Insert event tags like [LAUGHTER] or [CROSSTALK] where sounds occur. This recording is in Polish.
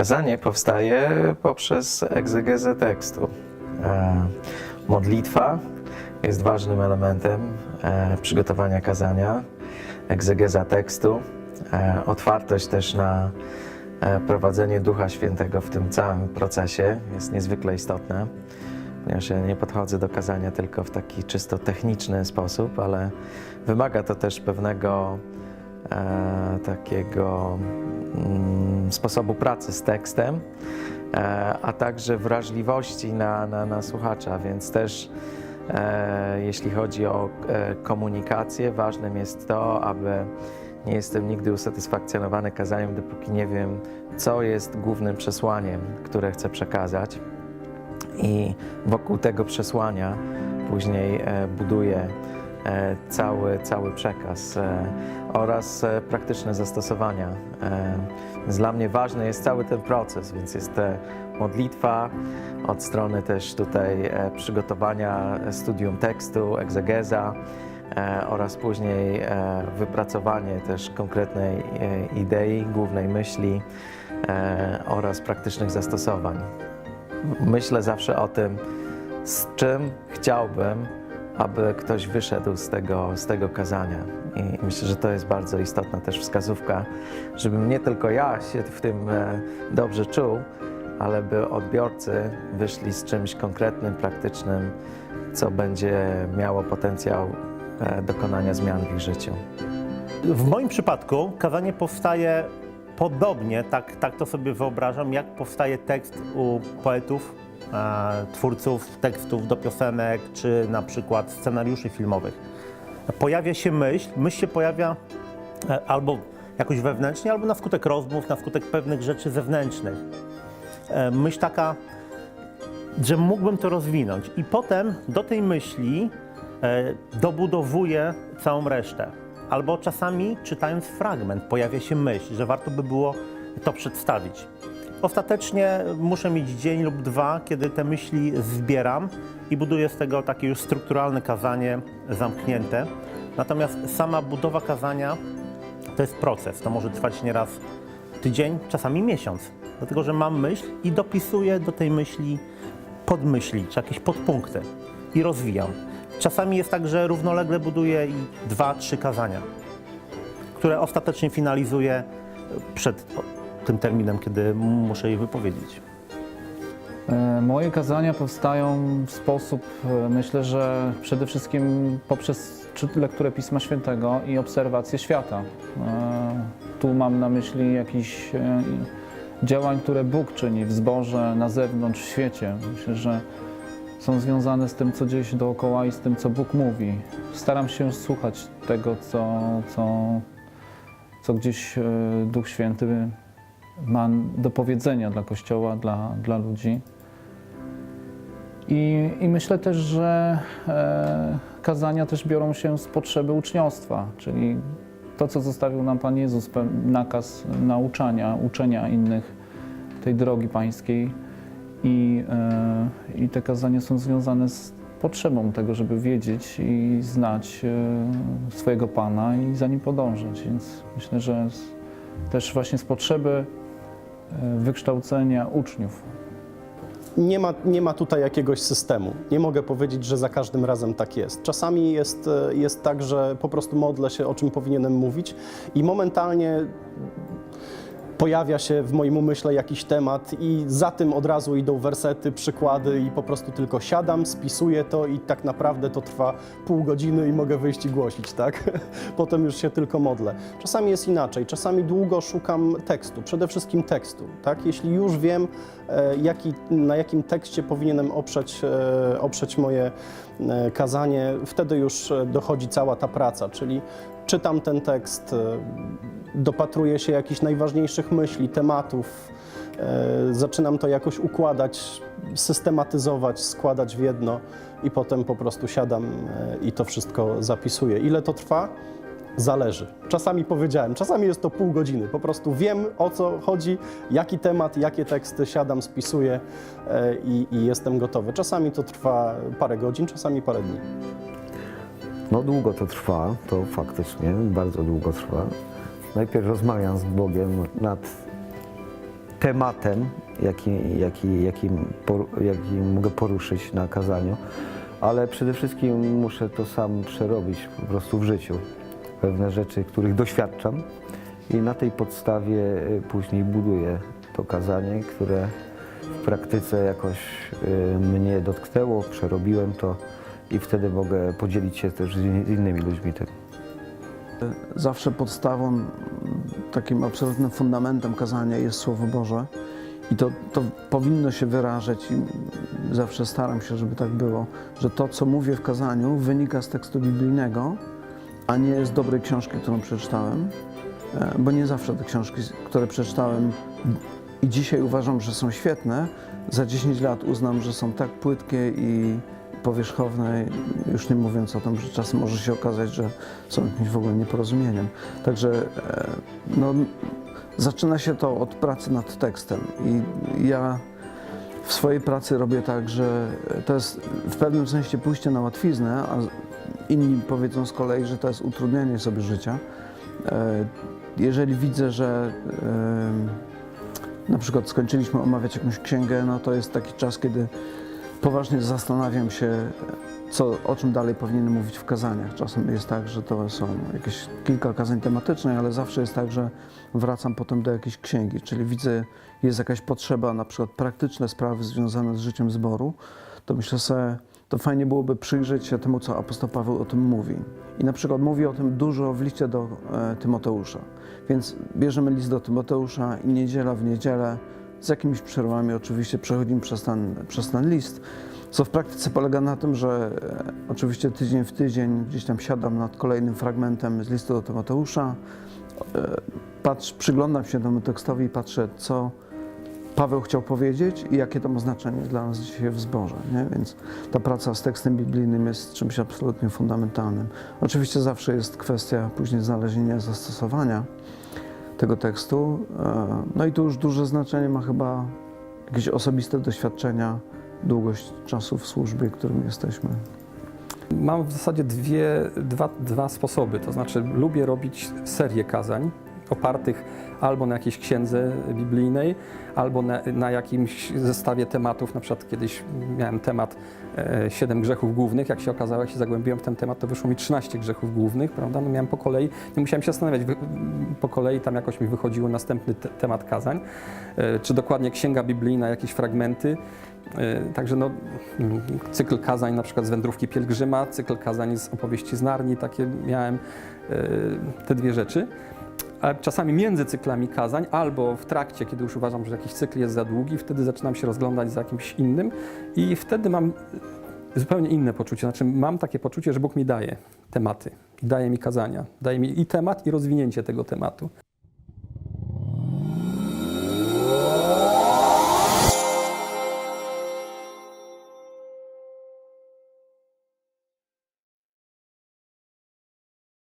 Kazanie powstaje poprzez egzegezę tekstu. E, Modlitwa jest ważnym elementem e, przygotowania kazania, egzegeza tekstu, e, otwartość też na prowadzenie Ducha Świętego w tym całym procesie jest niezwykle istotna, ponieważ ja nie podchodzę do kazania tylko w taki czysto techniczny sposób, ale wymaga to też pewnego e, takiego mm, sposobu pracy z tekstem, e, a także wrażliwości na, na, na słuchacza, więc też e, jeśli chodzi o e, komunikację, ważnym jest to, aby nie jestem nigdy usatysfakcjonowany kazaniem, dopóki nie wiem, co jest głównym przesłaniem, które chcę przekazać. I wokół tego przesłania później e, buduję cały, cały przekaz e, oraz e, praktyczne zastosowania. E, Więc dla mnie ważny jest cały ten proces, więc jest e, modlitwa, od strony też tutaj e, przygotowania e, studium tekstu, egzegeza e, oraz później e, wypracowanie też konkretnej e, idei, głównej myśli e, oraz praktycznych zastosowań myślę zawsze o tym, z czym chciałbym, aby ktoś wyszedł z tego, z tego kazania. I myślę, że to jest bardzo istotna też wskazówka, żebym nie tylko ja się w tym e, dobrze czuł, ale by odbiorcy wyszli z czymś konkretnym, praktycznym, co będzie miało potencjał e, dokonania zmian w ich życiu. W moim przypadku kazanie powstaje podobnie, tak, tak to sobie wyobrażam, jak powstaje tekst u poetów, twórców tekstów do piosenek, czy na przykład scenariuszy filmowych. Pojawia się myśl, myśl się pojawia e, albo jakoś wewnętrznie, albo na skutek rozmów, na skutek pewnych rzeczy zewnętrznych. E, myśl taka, że mógłbym to rozwinąć. I potem do tej myśli e, dobudowuję całą resztę. Albo czasami czytając fragment pojawia się myśl, że warto by było to przedstawić. Ostatecznie muszę mieć dzień lub dwa, kiedy te myśli zbieram i buduję z tego takie już strukturalne kazanie zamknięte. Natomiast sama budowa kazania to jest proces. To może trwać nieraz tydzień, czasami miesiąc. Dlatego, że mam myśl i dopisuję do tej myśli podmyśli, czy jakieś podpunkty i rozwijam. Czasami jest tak, że równolegle buduję i dwa, trzy kazania, które ostatecznie finalizuję przed tym terminem, kiedy muszę je wypowiedzieć. E, Moje kazania powstają w sposób, e, myślę, że przede wszystkim poprzez lekturę Pisma Świętego i obserwację świata. E, Tu mam na myśli jakichś e, działań, które Bóg czyni w zborze, na zewnątrz, w świecie. Myślę, że są związane z tym, co dzieje się dookoła i z tym, co Bóg mówi. Staram się słuchać tego, co, co, co gdzieś Duch Święty ma do powiedzenia dla Kościoła, dla, dla ludzi. I, I myślę też, że e, kazania też biorą się z potrzeby uczniostwa, czyli to, co zostawił nam Pan Jezus, nakaz nauczania, uczenia innych tej drogi pańskiej. I, e, I te kazania są związane z potrzebą tego, żeby wiedzieć i znać e, swojego Pana i za nim podążać. Więc myślę, że z, też właśnie z potrzeby wykształcenia uczniów Nie ma, nie ma tutaj jakiegoś systemu. Nie mogę powiedzieć, że za każdym razem tak jest. Czasami jest, e, jest tak, że po prostu modlę się, o czym powinienem mówić i momentalnie pojawia się w moim umyśle jakiś temat i za tym od razu idą wersety, przykłady i po prostu tylko siadam, spisuję to i tak naprawdę to trwa pół godziny i mogę wyjść i głosić, tak? [LAUGHS] Potem już się tylko modlę. Czasami jest inaczej, czasami długo szukam tekstu, przede wszystkim tekstu, tak? Jeśli już wiem, e, jaki, na jakim tekście powinienem oprzeć, e, oprzeć moje e, kazanie, wtedy już dochodzi cała ta praca, czyli czytam ten tekst, e, dopatruję się jakichś najważniejszych myśli, tematów, e, zaczynam to jakoś układać, systematyzować, składać w jedno i potem po prostu siadam e, i to wszystko zapisuję. Ile to trwa? Zależy. Czasami powiedziałem, czasami jest to pół godziny. Po prostu wiem o co chodzi, jaki temat, jakie teksty siadam, spisuję i, i jestem gotowy. Czasami to trwa parę godzin, czasami parę dni. No długo to trwa, to faktycznie bardzo długo trwa. Najpierw rozmawiam z Bogiem nad tematem, jaki, jaki, jaki, jaki mogę poruszyć na kazaniu, ale przede wszystkim muszę to sam przerobić po prostu w życiu. Pewne rzeczy, których doświadczam i na tej podstawie y, później buduję to kazanie, które w praktyce jakoś y, mnie dotknęło, przerobiłem to i wtedy mogę podzielić się też z innymi ludźmi tym. Zawsze podstawą, takim absolutnym fundamentem kazania jest Słowo Boże. I to, to powinno się wyrażać, i zawsze staram się, żeby tak było, że to, co mówię w kazaniu, wynika z tekstu biblijnego, a nie z dobrej książki, którą przeczytałem, E, bo nie zawsze te książki, które przeczytałem i dzisiaj uważam, że są świetne, za 10 lat uznam, że są tak płytkie i powierzchowne, już nie mówiąc o tym, że czasem może się okazać, że są jakimś w ogóle nieporozumieniem. Także e, no, zaczyna się to od pracy nad tekstem i ja w swojej pracy robię tak, że to jest w pewnym sensie pójście na łatwiznę, a inni powiedzą z kolei, że to jest utrudnianie sobie życia. E, Jeżeli widzę, że e, na przykład skończyliśmy omawiać jakąś księgę, no to jest taki czas, kiedy poważnie zastanawiam się, co, o czym dalej powinienem mówić w kazaniach. Czasem jest tak, że to są jakieś kilka kazań tematycznych, ale zawsze jest tak, że wracam potem do jakiejś księgi, czyli widzę, jest jakaś potrzeba, na przykład praktyczne sprawy związane z życiem zboru, to myślę sobie, to fajnie byłoby przyjrzeć się temu, co apostoł Paweł o tym mówi. I na przykład mówi o tym dużo w liście do e, Tymoteusza. Więc bierzemy list do Tymoteusza i niedziela w niedzielę, z jakimiś przerwami oczywiście przechodzimy przez ten, przez ten list, co w praktyce polega na tym, że e, oczywiście tydzień w tydzień gdzieś tam siadam nad kolejnym fragmentem z listu do Tymoteusza, e, patrz, przyglądam się temu tekstowi i patrzę, co Paweł chciał powiedzieć i jakie to ma znaczenie dla nas dzisiaj w zborze. Nie? Więc ta praca z tekstem biblijnym jest czymś absolutnie fundamentalnym. Oczywiście zawsze jest kwestia później znalezienia zastosowania tego tekstu. E, No i tu już duże znaczenie ma chyba jakieś osobiste doświadczenia, długość czasu w służbie, którym jesteśmy. Mam w zasadzie dwie, dwa, dwa sposoby. To znaczy, lubię robić serię kazań opartych albo na jakiejś księdze biblijnej, albo na, na jakimś zestawie tematów. Na przykład kiedyś miałem temat e, siedem grzechów głównych. Jak się okazało, jak się zagłębiłem w ten temat, to wyszło mi 13 grzechów głównych, prawda? No miałem po kolei, nie musiałem się zastanawiać, po kolei tam jakoś mi wychodziły następny te, temat kazań, e, czy dokładnie księga biblijna, jakieś fragmenty. E, Także no, cykl kazań na przykład z wędrówki pielgrzyma, cykl kazań z opowieści z Narni, takie miałem te dwie rzeczy. Czasami między cyklami kazań albo w trakcie, kiedy już uważam, że jakiś cykl jest za długi, wtedy zaczynam się rozglądać za jakimś innym i wtedy mam zupełnie inne poczucie. Znaczy mam takie poczucie, że Bóg mi daje tematy, daje mi kazania, daje mi i temat, i rozwinięcie tego tematu.